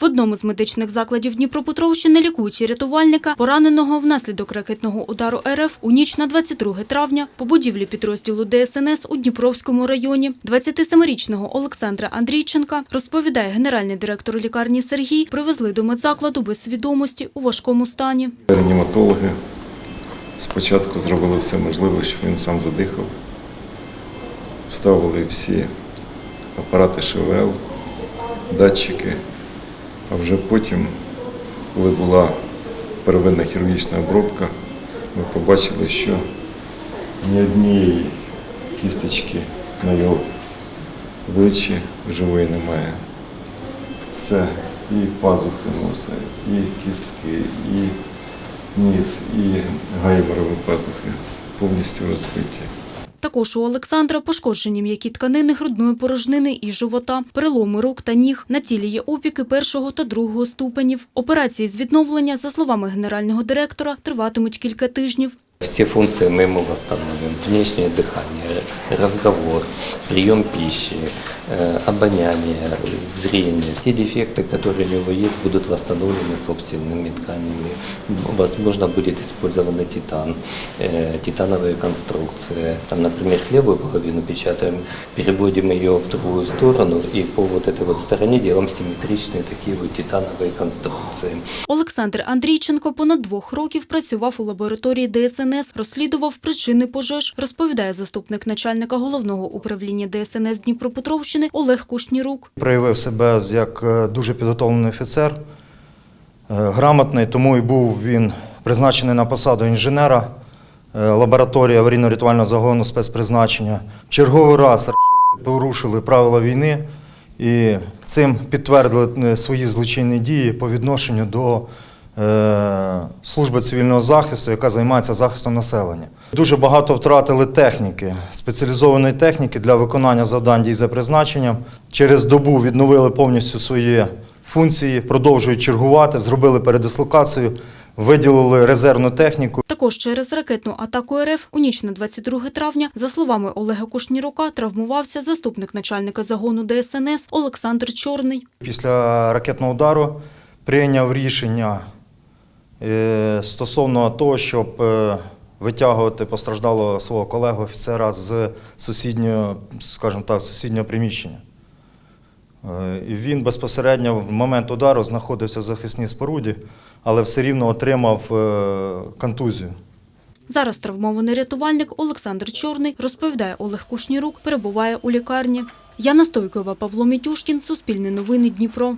В одному з медичних закладів Дніпропетровщини лікують рятувальника, пораненого внаслідок ракетного удару РФ у ніч на 22 травня по будівлі підрозділу ДСНС у Дніпровському районі. 27-річного Олександра Андрійченка, розповідає генеральний директор лікарні Сергій, привезли до медзакладу без свідомості у важкому стані. Реаніматологи спочатку зробили все можливе, щоб він сам задихав. Вставили всі апарати ШВЛ, датчики. А вже потім, коли була первинна хірургічна обробка, ми побачили, що ні однієї кісточки на його обличчі живої немає. Все, і пазухи носа, і кістки, і ніс, і гайморові пазухи повністю розбиті. Також у Олександра пошкоджені м'які тканини грудної порожнини і живота, переломи рук та ніг. На тілі є опіки першого та другого ступенів. Операції з відновлення, за словами генерального директора, триватимуть кілька тижнів. Все функции мы ему восстановим. Внешнее дыхание, разговор, прием пищи, э, обоняние, зрение. Все дефекты, которые у него есть, будут восстановлены собственными тканями. Возможно, будет использован титан, э, титановые конструкции. Там, например, левую половину печатаем, переводим ее в другую сторону и по вот этой вот стороне делаем симметричные такие вот титановые конструкции. Олександр Андрійченко понад двох років працював у лабораторії ДСНС, розслідував причини пожеж, розповідає заступник начальника головного управління ДСНС Дніпропетровщини Олег Кушнірук. проявив себе як е, дуже підготовлений офіцер, е, грамотний, тому і був він призначений на посаду інженера е, лабораторії аварійно-рятувального загону спецпризначення. Черговий раз порушили правила війни і цим підтвердили свої злочинні дії по відношенню до служби цивільного захисту, яка займається захистом населення. Дуже багато втратили техніки, спеціалізованої техніки для виконання завдань дій за призначенням. Через добу відновили повністю свої функції, продовжують чергувати, зробили передислокацію, виділили резервну техніку. Також через ракетну атаку РФ у ніч на 22 травня, за словами Олега Кушнірука, травмувався заступник начальника загону ДСНС Олександр Чорний. Після ракетного удару прийняв рішення е, стосовно того, щоб е, витягувати постраждалого свого колегу офіцера з сусіднього, скажімо так, сусіднього приміщення. Е, І він безпосередньо в момент удару знаходився в захисній споруді, але все рівно отримав е, контузію. Зараз травмований рятувальник Олександр Чорний, розповідає Олег Кушнірук, перебуває у лікарні. Яна Стойкова, Павло Мітюшкін, Суспільне новини Дніпро.